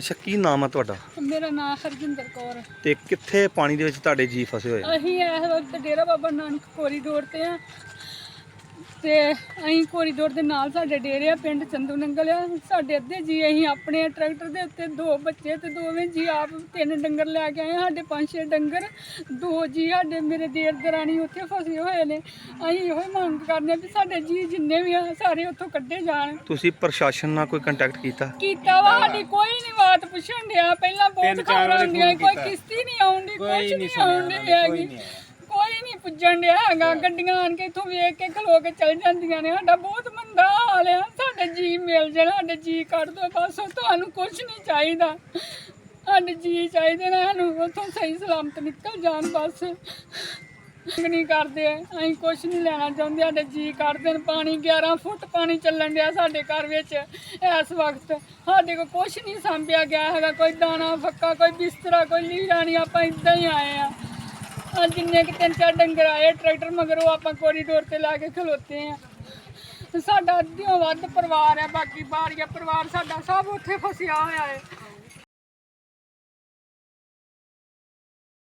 ਅੱਛਾ ਕੀ ਨਾਮ ਆ ਤੁਹਾਡਾ? ਮੇਰਾ ਨਾਮ ਹਰਜਿੰਦਰ ਕੌਰ ਤੇ ਕਿੱਥੇ ਪਾਣੀ ਦੇ ਵਿੱਚ ਤੁਹਾਡੇ ਜੀ ਫਸੇ ਹੋਏ? ਅਸੀਂ ਇਸ ਵਕਤ ਡੇਰਾ ਬਾਬਾ ਨਾਨਕ ਕੋਰੀਡੋਰ ਤੇ ਆ। ਤੇ ਅਸੀਂ ਕੋਰੀਡੋਰ ਦੇ ਨਾਲ ਸਾਡੇ ਡੇਰੇ ਆ ਪਿੰਡ ਚੰਦੂ ਨੰਗਲ ਆ। ਸਾਡੇ ਅੱਧੇ ਜੀ ਅਸੀਂ ਆਪਣੇ ਟਰੈਕਟਰ ਦੇ ਉੱਤੇ ਦੋ ਬੱਚੇ ਤੇ ਦੋਵੇਂ ਜੀ ਆਪ ਤਿੰਨ ਡੰਗਰ ਲੈ ਕੇ ਆਏ ਸਾਡੇ ਪੰਜ ਛੇ ਡੰਗਰ ਦੋ ਜੀ ਸਾਡੇ ਮੇਰੇ ਦੇਰ ਦਰਾਣੀ ਉੱਥੇ ਫਸੇ ਹੋਏ ਨੇ। ਅਸੀਂ ਇਹੋ ਹੀ ਮੰਗ ਕਰਦੇ ਆ ਵੀ ਸਾਡੇ ਜੀ ਜਿੰਨੇ ਵੀ ਆ ਸਾਰੇ ਉੱਥੋਂ ਕੱਢੇ ਜਾਣ। ਤੁਸੀਂ ਪ੍ਰਸ਼ਾਸਨ ਨਾਲ ਕੋਈ ਕੰਟੈਕਟ ਕੀਤਾ? ਕੀਤਾ ਵਾ ਸਾਡੀ ਕੋਈ ਨਹੀਂ ਬਾਤ ਪੁੱਛਣ ਡਿਆ। ਪਹਿਲਾਂ ਬਹੁਤ ਖਬਰਾਂ ਹੁੰਦੀਆਂ ਕੋਈ ਕਿਸ਼ਤੀ ਨਹੀਂ ਆਉਂਦੀ ਕੁਝ ਨਹੀਂ ਆਉਂਦੀ ਹੈਗੀ। ਕੋਈ ਪੁੱਜਣ ਡਿਆ ਹੈਗਾ ਗੱਡੀਆਂ ਆਣ ਕੇ ਇਥੋਂ ਵੇਖ ਕੇ ਖਲੋ ਕੇ ਚਲ ਜਾਂਦੀਆਂ ਨੇ ਸਾਡਾ ਬਹੁਤ ਮੰਦਾ ਹਾਲ ਆ ਸਾਡੇ ਜੀ ਮਿਲ ਜਾਣ ਸਾਡੇ ਜੀ ਕੱਢ ਦੋ ਬਸ ਤੁਹਾਨੂੰ ਕੁਝ ਨਹੀਂ ਚਾਹੀਦਾ। ਸਾਡੇ ਜੀ ਚਾਹੀਦੇ ਨੇ ਸਾਨੂੰ ਉੱਥੋਂ ਸਹੀ ਸਲਾਮਤ ਨਿਕਲ ਜਾਣ ਬਸ। ਨਹੀਂ ਕਰਦੇ ਅਸੀਂ ਕੁਝ ਨਹੀਂ ਲੈਣਾ ਚਾਹੁੰਦੇ ਸਾਡੇ ਜੀ ਕੱਢ ਦੇਣ ਪਾਣੀ 11 ਫੁੱਟ ਪਾਣੀ ਚੱਲਣ ਡਿਆ ਸਾਡੇ ਘਰ ਵਿੱਚ ਇਸ ਵਕਤ। ਸਾਡੇ ਕੋਲ ਕੁਝ ਨਹੀਂ ਸੰਭਿਆ ਗਿਆ ਹੈਗਾ ਕੋਈ ਦਾਣਾ ਫੱਕਾ ਕੋਈ ਬਿਸਤਰਾ ਕੋਈ ਲੀੜਾ ਨਹੀਂ ਆਪਾਂ ਇਦਾਂ ਹੀ ਆਏ ਆ। ਆ ਜਿੰਨੇ ਕਿ ਤਿੰਨ ਚਾਰ ਡੰਗਰ ਆਏ, ਟਰੈਕਟਰ ਮਗਰੋਂ ਆਪਾਂ ਕੋਰੀਡੋਰ ਤੇ ਲਾ ਕੇ ਖਲੋਤੇ ਆ ਸਾਡਾ ਅੱਧਿਓਂ ਵੱਧ ਪਰਿਵਾਰ ਹੈ, ਬਾਕੀ ਬਾਰੀਆ ਪਰਿਵਾਰ ਸਾਡਾ ਸਭ ਉੱਥੇ ਫਸਿਆ ਹੋਇਆ ਹੈ।